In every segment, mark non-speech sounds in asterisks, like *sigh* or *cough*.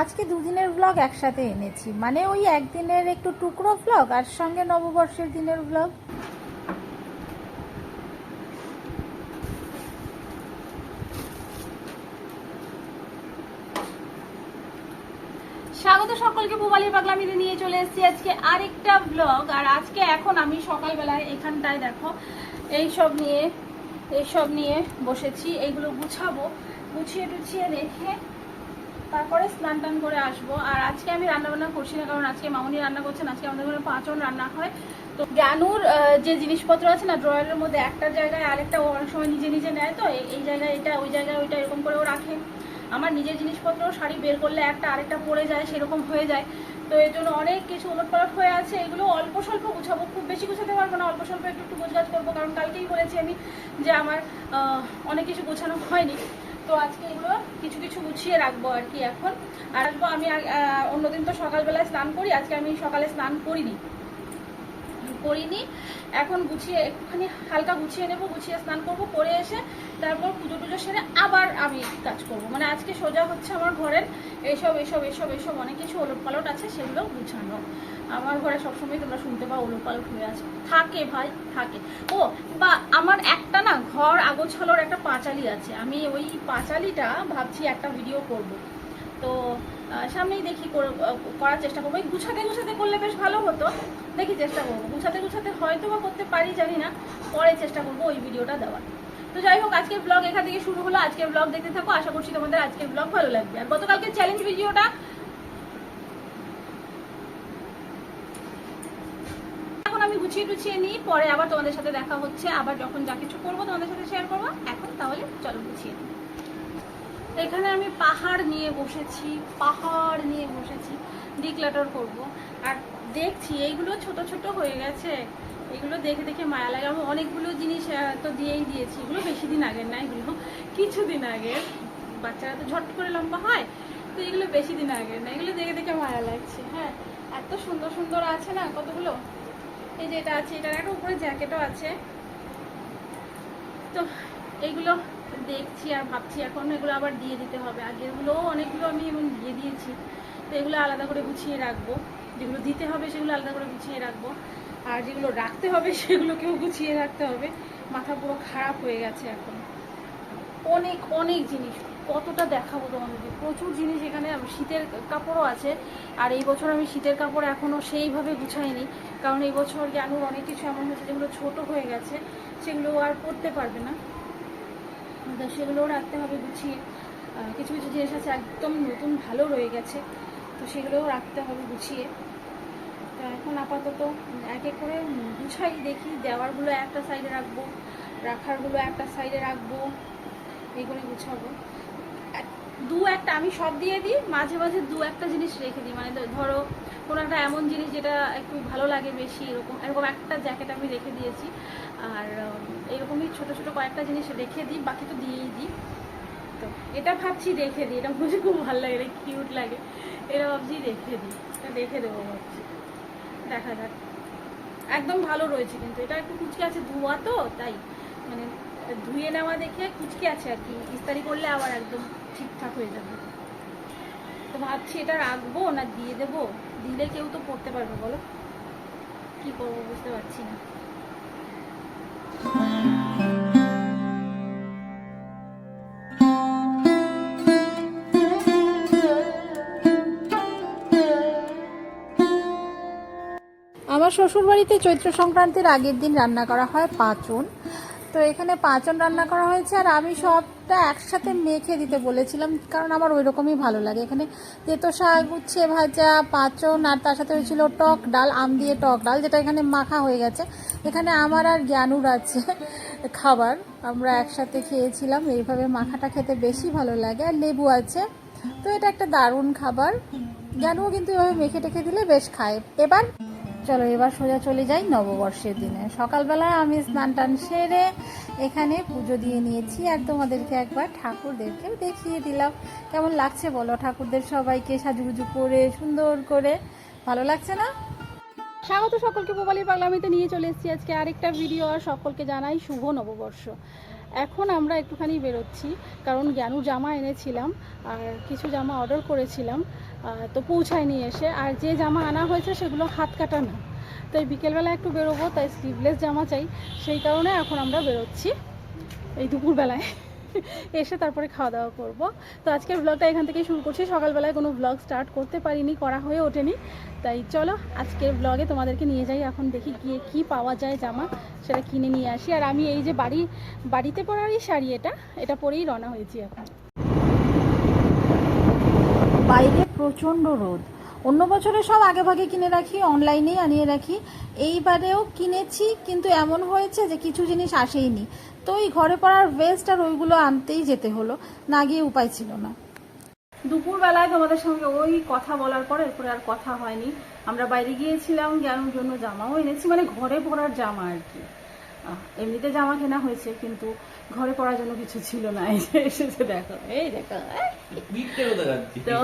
আজকে দুদিনের ব্লগ একসাথে এনেছি। মানে ওই একদিনের একটু টুকরো ব্লগ আর সঙ্গে নববর্ষের দিনের ব্লগ স্বাগত সকলকে মোবাইল পাগলামিতে নিয়ে চলে এসেছি আজকে আরেকটা ব্লগ আর আজকে এখন আমি সকালবেলায় এখানটায় দেখো এই সব নিয়ে, এইসব নিয়ে বসেছি। এইগুলো গুছাবো, গুছিয়ে টুছিয়ে রেখে তারপরে স্নান টান করে আসব। আর আজকে আমি রান্না বান্না করছি না, কারণ আজকে মামনি রান্না করছেন আজকে আমাদের ঘরে পাঁচজন রান্না হয়। তো জ্ঞানুর যে জিনিসপত্র আছে না ড্রয়ারের মধ্যে একটা জায়গায় আরেকটা ও অনেক সময় নিজে নিজে নেয় তো, এই- এই জায়গায় এটা, ওই জায়গায় ওইটা এরকম করেও রাখে। আমার নিজের জিনিসপত্র, শাড়ি বের করলে একটা আরেকটা পড়ে যায়, সেরকম হয়ে যায়। তো এর জন্য অনেক কিছু উলটপালট হয়ে আছে, এগুলো অল্প স্বল্প গুছাবো, খুব বেশি গুছাতে পারব না, অল্প স্বল্প একটু একটু গোছগাছ করব, কারণ কালকেই বলেছি আমি যে আমার অনেক কিছু গোছানো হয়নি। তো আজকে এগুলো কিছু কিছু গুছিয়ে রাখব আর কি এখন। আর আসব আমি অন্যদিন তো সকালবেলায় স্নান করি, আজকে আমি সকালে স্নান করিনি। করিনি। এখন গুছিয়ে, একটুখানি হালকা গুছিয়ে নেব, গুছিয়ে স্নান করব, করে এসে তারপর পুজো টুজো সেরে আবার আমি কাজ করব। মানে আজকে সোজা হচ্ছে আমার ঘরের এইসব এইসব এইসব এইসব অনেক কিছু ওলট পালট আছে সেগুলো গুছানো। আমার ঘরে সবসময় তোমরা শুনতে পাও ওলট পালট হয়ে আছে। থাকে ভাই, থাকে। ও, বা আমার একটা না ঘর আগোছালোর একটা পাঁচালি আছে। আমি ওই পাঁচালিটা ভাবছি একটা ভিডিও করব। তো সামনেই দেখি কর- করার চেষ্টা করব। এই গুছাতে গুছাতে করলে বেশ ভালো হতো। দেখি চেষ্টা করব। গুছাতে গুছাতে হয়তো বা করতে পারি, জানি না। পরে চেষ্টা করব ওই ভিডিওটা দেওয়ার। তো যাই হোক, আজকের ব্লগ এখান থেকে শুরু হলো। আজকের ব্লগ দেখতে থাকো। আশা করছি তোমাদের আজকের ব্লগ ভালো লাগবে। আর গতকালকে চ্যালেঞ্জ ভিডিওটা আমি গুছিয়ে টুছিয়ে নিই। পরে আবার তোমাদের সাথে দেখা হচ্ছে। আবার যখন যা কিছু করব তোমাদের সাথে শেয়ার করব। এখন তাহলে চলো গুছিয়ে নিই। এখানে আমি পাহাড় নিয়ে বসেছি। পাহাড় নিয়ে বসেছি। ডিক্লাটার করব। আর দেখছি, এইগুলো ছোট ছোট হয়ে গেছে। এগুলো দেখে দেখে মায়া লাগে। আমি অনেকগুলো জিনিস তো দিয়েই দিয়েছি। এগুলো বেশি দিন আগের না এগুলো। কিছুদিন আগে বাচ্চারা তো ঝট করে লম্বা হয়, তো এগুলো বেশি দিন আগের না। এগুলো দেখে দেখে মায়া লাগছে। হ্যাঁ এত সুন্দর সুন্দর আছে না? কতগুলো? এই যে এটা আছে, এটার একটা উপরে জ্যাকেটও আছে। তো এইগুলো দেখছি আর ভাবছি এখন এগুলো আবার দিয়ে দিতে হবে। আগেরগুলো অনেকগুলো আমি এমন দিয়ে দিয়েছি। তো এগুলো আলাদা করে গুছিয়ে রাখব। যেগুলো দিতে হবে সেগুলো আলাদা করে গুছিয়ে রাখব। আর যেগুলো রাখতে হবে *laughs* সেগুলোকেও গুছিয়ে রাখতে হবে। মাথা পুরো খারাপ হয়ে গেছে এখন। অনেক অনেক জিনিস। কতটা দেখাবো তোমাদেরকে? প্রচুর জিনিস এখানে। শীতের কাপড়ও আছে। আর এই বছর আমি শীতের কাপড় এখনও সেইভাবে গুছাইনি। কারণ এই বছর জানুর অনেক কিছু এমন হয়েছে যেগুলো ছোট হয়ে গেছে। সেগুলো আর পরতে পারবে না। সেগুলোও রাখতে হবে, গুছিয়ে। কিছু কিছু জিনিস আছে একদম নতুন, ভালো রয়ে গেছে। তো সেগুলোও রাখতে হবে, গুছিয়ে। তো এখন আপাতত এক এক করে গুছাই দেখি, দেওয়ারগুলো একটা সাইডে রাখব, রাখারগুলো একটা সাইডে রাখব এই করে গুছাবো দু একটা আমি সব দিয়ে দিই, মাঝে মাঝে দু একটা জিনিস রেখে দিই। মানে ধরো কোনো একটা এমন জিনিস যেটা একটু ভালো লাগে বেশি, এরকম এরকম একটা জ্যাকেট আমি রেখে দিয়েছি। আর এরকমই ছোট ছোট কয়েকটা জিনিস রেখে দিই, বাকি তো দিয়েই দিই। তো এটা ভাবছি রেখে দিই, এটা বুঝে খুব ভালো লাগে, এটা কিউট লাগে। এটা ভাবছি রেখে দিই, এটা রেখে দেবো ভাবছি। দেখা যাক। একদম ভালো রয়েছে কিন্তু, এটা একটু কুচকে আছে, ধোয়া তো, তাই। মানে ধুয়ে নেওয়া দেখে কুচকে আছে আর কি, ইস্তারি করলে আবার একদম ঠিকঠাক হয়ে যাবে। তো ভাবছি এটা রাখব না দিয়ে দেবো? দিলে কেউ তো পড়তে পারবে, বলো? কি করব বুঝতে পারছি না। আমার শ্বশুরবাড়িতে চৈত্র সংক্রান্তির আগের দিন রান্না করা হয় পাঁচন। তো এখানে পাঁচন রান্না করা হয়েছে আর আমি সবটা একসাথে মেখে দিতে বলেছিলাম কারণ আমার ওই রকমই ভালো লাগে। এখানে তেতো শাক, উচ্ছে ভাজা, পাঁচন আর তার সাথে হয়েছিল টক ডাল, আম দিয়ে টক ডাল যেটা এখানে মাখা হয়ে গেছে। এখানে আমার আর জ্ঞানুর আছে খাবার। আমরা একসাথে খেয়েছিলাম, এইভাবে মাখাটা খেতে বেশি ভালো লাগে। আর লেবু আছে, তো এটা একটা দারুণ খাবার। জ্ঞানুও কিন্তু এভাবে মেখে টেখে দিলে বেশ খায়। এবার চলো, এবার সোজা চলে যাই নববর্ষের দিনে। সকালবেলা আমি স্নান টান সেরে এখানে পুজো দিয়ে নিয়েছি আর তোমাদেরকে একবার ঠাকুরদেরকে দেখিয়ে দিলাম। কেমন লাগছে বলো ঠাকুরদের সবাইকে সাজুগুজু করে, সুন্দর করে? ভালো লাগছে না? স্বাগত সকলকে মোবাইলের পাগলামিতে নিয়ে চলে এসেছি আজকে আরেকটা ভিডিও। আর সকলকে জানাই শুভ নববর্ষ। এখন আমরা একটুখানি বেরোচ্ছি, কারণ জ্ঞানু জামা এনেছিলাম আর কিছু জামা অর্ডার করেছিলাম। তো পৌঁছায়নি এসে। আর যে জামা আনা হয়েছে সেগুলো হাত কাটা না তাই বিকেলবেলা একটু বেরোবো, তাই স্লিভলেস জামা চাই। সেই কারণে এখন আমরা বেরোচ্ছি এই দুপুরবেলায়। *laughs* এসে তারপরে খাওয়া দাওয়া করব। তো আজকের ব্লগটা এখান থেকে শুরু করছি। সকালবেলায় কোনো ব্লগ স্টার্ট করতে পারিনি, করা হয়ে ওঠেনি। তাই চলো, আজকের ব্লগে তোমাদেরকে নিয়ে যাই। এখন দেখি গিয়ে কি পাওয়া যায় জামা, সেটা কিনে নিয়ে আসি। আর আমি এই যে বাড়ি, বাড়িতে পরারই শাড়ি এটা এটা পরেই রওনা হয়েছি এখন। বাইরে প্রচণ্ড রোদ। অন্য বছরে সব আগে ভাগে কিনে রাখি, অনলাইনেই আনিয়ে রাখি। এইবারেও কিনেছি, কিন্তু এমন হয়েছে যে কিছু জিনিস আসেইনি। তো ওই ঘরে পড়ার ওয়েস্ট আর ওইগুলো আনতেই যেতে হলো, না গিয়ে উপায় ছিল না। দুপুরবেলায় তোমাদের সঙ্গে ওই কথা বলার পর এরপরে আর কথা হয়নি। আমরা বাইরে গিয়েছিলাম জ্ঞানোর জন্য জামাও এনেছি মানে ঘরে পরার জামা আর কি। এমনিতে জামা কেনা হয়েছে কিন্তু ঘরে পড়ার জন্য কিছু ছিল না। এই যে এসেছে দেখো এই দেখো তো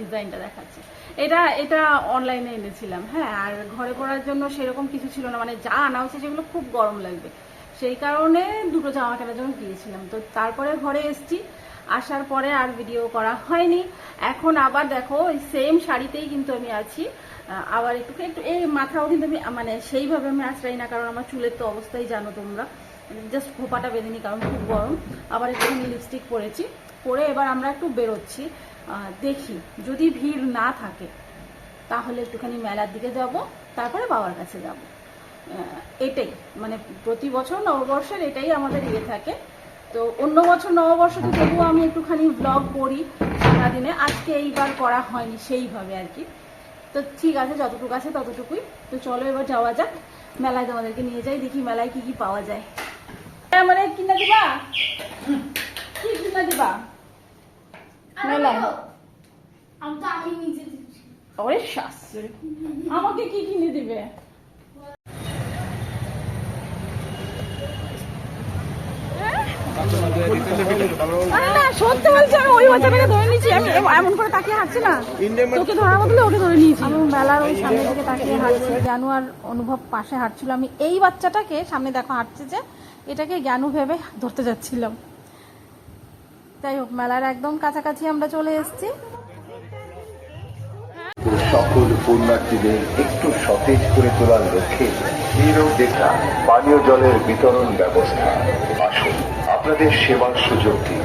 ডিজাইনটা দেখাচ্ছে। এটা এটা অনলাইনে এনেছিলাম হ্যাঁ আর ঘরে পড়ার জন্য সেরকম কিছু ছিল না। মানে যা আনা হয়েছে সেগুলো খুব গরম লাগবে। সেই কারণে দুটো জামা কেনার জন্য গিয়েছিলাম। তো তারপরে ঘরে এসেছি আসার পরে আর ভিডিও করা হয়নি। এখন আবার দেখো ওই সেম শাড়িতেই কিন্তু আমি আছি। আবার একটু একটু এই মাথাও কিন্তু আমি মানে সেইভাবে আমি আশ্রয় না, কারণ আমার চুলের তো অবস্থাই জানো তোমরা। জাস্ট খোপাটা বেঁধে নি কারণ খুব গরম। আবার একটু লিপস্টিক পরেছি। পরে এবার আমরা একটু বেরোচ্ছি। দেখি, যদি ভিড় না থাকে, তাহলে একটুখানি মেলার দিকে যাব, তারপরে বাবার কাছে যাব। এটাই মানে প্রতি বছর নববর্ষের এটাই আমাদের ইয়ে থাকে। তো অন্য বছর নববর্ষতে তবুও আমি একটুখানি ব্লগ করি সারাদিনে। আজকে এইবার করা হয়নি, সেইভাবে আর কি। তো ঠিক আছে যতটুকু আছে ততটুকুই। তো চলো এবার যাওয়া যাক। মেলায় তোমাদেরকে নিয়ে যাই দেখি মেলায় কি কি পাওয়া যায়। মানে কিনা দিবা? কি কিনা দিবা? মেলায়। ওরে আমাকে কি কিনে দিবে? আরে সত্যি বলছি আমি ওই বাচ্চাটাকে ধরে নিয়েছি। আমি এমন করে তাকিয়ে হাঁটছি না। তোকে ধরার বদলে ওকে ধরে নিয়েছি। আমি মেলার ওই সামনের দিকে তাকিয়ে হাঁটছি। জ্ঞানু আর অনুভব পাশে হাঁটছিল। আমি এই বাচ্চাটাকে সামনে দেখো হাঁটছে যে এটাকে জ্ঞানু ভেবে ধরতে যাচ্ছিলাম। যাই হোক মেলার একদম কাছাকাছি আমরা চলে এসেছি। সকল পুণ্যার্থীদের একটু সতেজ করে তোলার লক্ষ্যে হিরো দেখা পানীয় জলের বিতরণ ব্যবস্থা। আসুন আপনাদের সেবার সুযোগ দিন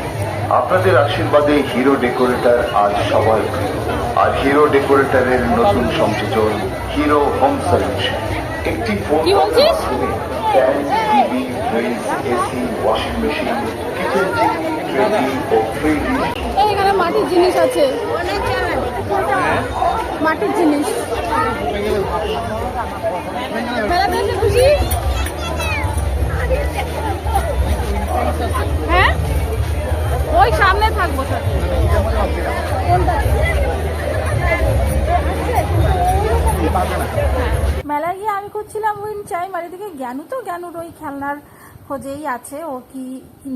আপনাদের আশীর্বাদে হিরো ডেকোরেটর আজ সবার আর হিরো ডেকোরেটরের নতুন সংযোজন হিরো হোম সলিউশন। একটি phone fan TV fridge AC washing machine kitchen ট্রেডি ও এখানে মাটির জিনিস আছে। মাটির জিনিস। খুশি? হ্যাঁ? ওই সামনে থাকব স্যার মেলায় গিয়ে আমি করছিলাম উইন চাই বাড়ি থেকে জ্ঞানু তো জ্ঞানুর ওই খেলনার খোঁজেই আছে, ও কি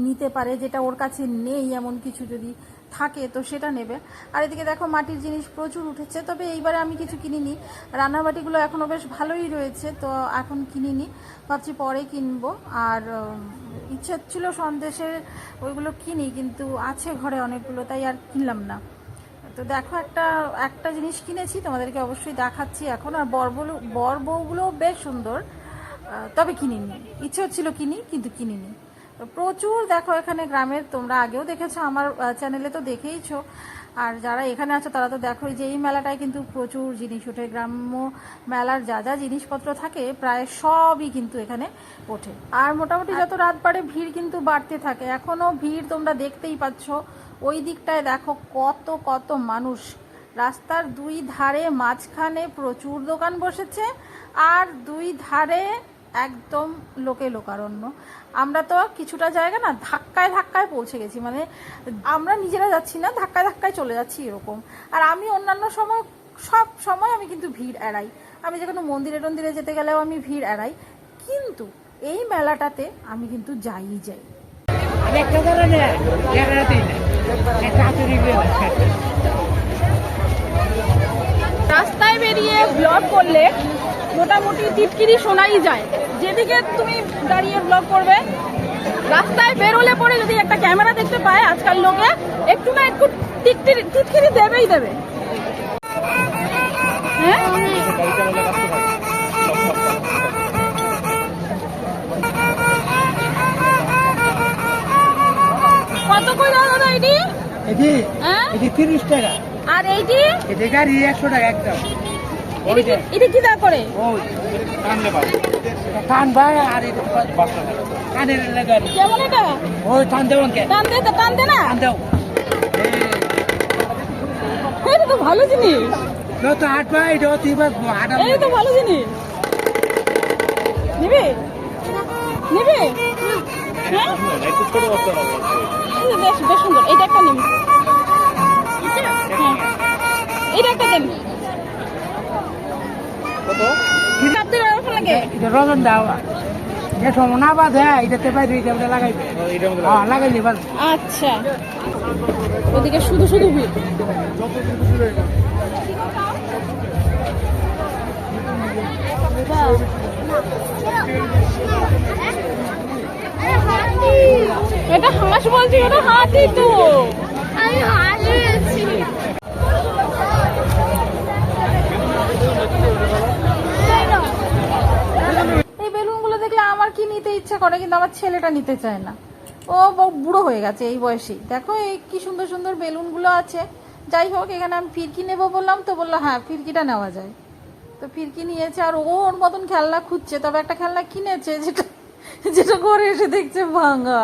নিতে পারে যেটা ওর কাছে নেই, এমন কিছু যদি থাকে তো সেটা নেবে। আর এদিকে দেখো, মাটির জিনিস প্রচুর উঠেছে, তবে এইবারে আমি কিছু কিনিনি। রান্নার বাটিগুলো এখনও বেশ ভালোই রয়েছে, তো এখন কিনিনি, ভাবছি পরে কিনবো। আর ইচ্ছে ছিল সন্দেশের ওইগুলো কিনি, কিন্তু আছে ঘরে অনেকগুলো, তাই আর কিনলাম না। তো দেখো, একটা একটা জিনিস কিনেছি, তোমাদেরকে অবশ্যই দেখাচ্ছি এখন। আর বরগুলো বর বউগুলোও বেশ সুন্দর। তবে কিনিনি। ইচ্ছে হচ্ছিল কিনি কিন্তু কিনিনি। প্রচুর দেখো এখানে গ্রামের তোমরা আগেও দেখেছ আমার চ্যানেলে তো দেখেইছো। আর যারা এখানে আছো তারা তো দেখো যে এই মেলাটায় কিন্তু প্রচুর জিনিস ওঠে। গ্রাম্য মেলার যা যা জিনিসপত্র থাকে প্রায় সবই কিন্তু এখানে ওঠে। আর মোটামুটি যত রাত বাড়ে ভিড় কিন্তু বাড়তে থাকে। এখনও ভিড় তোমরা দেখতেই পাচ্ছ। ওই দিকটায় দেখো কত কত মানুষ। রাস্তার দুই ধারে মাঝখানে প্রচুর দোকান বসেছে আর দুই ধারে একদম লোকে লোকারণ্য। আমরা তো কিছুটা জায়গা না ধাক্কায় ধাক্কায় পৌঁছে গেছি। মানে আমরা নিজেরা যাচ্ছি না ধাক্কায় ধাক্কায় চলে যাচ্ছি এরকম। আর আমি অন্যান্য সময় সব সময় আমি কিন্তু ভিড় এড়াই। আমি যে কোনো মন্দিরে টন্দিরে যেতে গেলেও আমি ভিড় এড়াই। কিন্তু এই মেলাটাতে আমি কিন্তু যাইই যাই। রাস্তায় বেরিয়ে ব্লগ করলে মোটামুটি টিটকিরি শোনাই যায়। যেদিকে তুমি দাঁড়িয়ে ব্লগ করবে রাস্তায় বেরোলে পরে যদি একটা ক্যামেরা দেখতে পায় আজকাল লোকে একটু না একটু টিটকিরি দেবেই দেবে। হ্যাঁ? কত করে দাদা এটি? এটি হ্যাঁ? টাকা। আর এইটি? এটি একশো টাকা একদম। এটি কি- এটি দা করে? টান ভাই আর এটা কানের গাড়ি কেমন এটা? ওই টান কে টান দে তো টান দে না। টান দেও। এটা তো ভালো জিনিস। এই তো হাট ভাই এটা তুই হাট এই তো ভালো জিনিস। নিবি? নিবি? হ্যাঁ? বেশ বেশ সুন্দর। এইটা একটা নিবি। হ্যাঁ। এইটা একটা দেন কত আপনার লাগে এটা রজন দাও। যে সময় না বাঁধে এটাতে বাইরে এটা ওটা লাগাইবে হ্যাঁ লাগাইলে বাস। আচ্ছা। ওদিকে শুধু শুধু ভিড়। এটা হাঁস বলছি ওটা হাতি তো। আমি এই বেলুনগুলো কি নিতে ইচ্ছা করে, কিন্তু আমার ছেলেটা নিতে চায় না। ও বুড়ো হয়ে গেছে এই বয়সেই। দেখো এই কি সুন্দর সুন্দর বেলুনগুলো আছে। যাই হোক, এখানে আমি ফিরকি নেব বললাম, তো বলল হ্যাঁ ফিরকিটা নেওয়া যায়। তো ফিরকি নিয়েছে, আর ও ওর মতন খেলনা খুঁজছে, তবে একটা খেলনা কিনেছে, যেটা যেটা করে এসে দেখছে ভাঙা।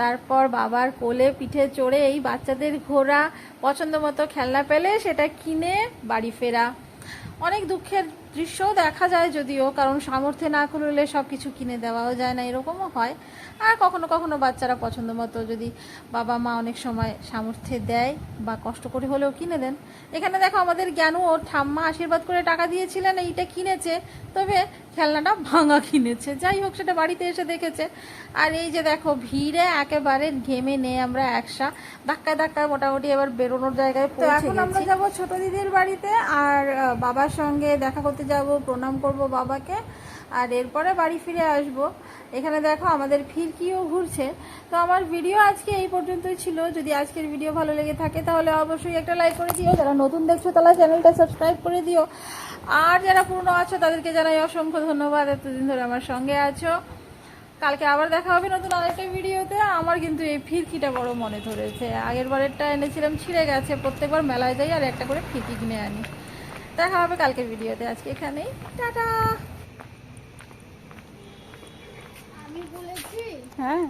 তারপর বাবার কোলে পিঠে চড়ে এই বাচ্চাদের ঘোরা পছন্দ মতো খেলনা পেলে সেটা কিনে বাড়ি ফেরা। অনেক দুঃখের দৃশ্যও দেখা যায় যদিও কারণ সামর্থ্যে না করলে সব কিছু কিনে দেওয়াও যায় না এরকমও হয়। আর কখনো কখনো বাচ্চারা পছন্দ মতো যদি বাবা মা অনেক সময় সামর্থ্যে দেয় বা কষ্ট করে হলেও কিনে দেন। এখানে দেখো আমাদের জ্ঞানু ওর ঠাম্মা আশীর্বাদ করে টাকা দিয়েছিলেন এইটা কিনেছে তবে খেলনাটা ভাঙা কিনেছে। যাই হোক সেটা বাড়িতে এসে দেখেছে। আর এই যে দেখো ভিড়ে একেবারে ঘেমে নেই আমরা একসা। ধাক্কায় ধাক্কায় মোটামুটি এবার বেরোনোর জায়গায় তো এখন আমরা যাব ছোট দিদির বাড়িতে আর বাবার সঙ্গে দেখা করতে যাব, প্রণাম করব বাবাকে, আর এরপরে বাড়ি ফিরে আসব। এখানে দেখো আমাদের ফিরকিও ঘুরছে। তো আমার ভিডিও আজকে এই পর্যন্তই ছিল। যদি আজকের ভিডিও ভালো লেগে থাকে তাহলে অবশ্যই একটা লাইক করে দিও। যারা নতুন দেখছ তারা চ্যানেলটা সাবস্ক্রাইব করে দিও। আর যারা পুরনো আছো তাদেরকে জানাই অসংখ্য ধন্যবাদ। এতদিন ধরে আমার সঙ্গে আছো। কালকে আবার দেখা হবে নতুন আরেকটা ভিডিওতে। আমার কিন্তু এই ফিরকিটা বড় মনে ধরেছে। আগের বারেরটা এনেছিলাম, ছিঁড়ে গেছে। প্রত্যেকবার মেলায় যাই আর একটা করে ফিরকি কিনে আনি। দেখা হবে কালকের ভিডিওতে আজকে এখানেই। টাটা। আমি বলেছি। হ্যাঁ।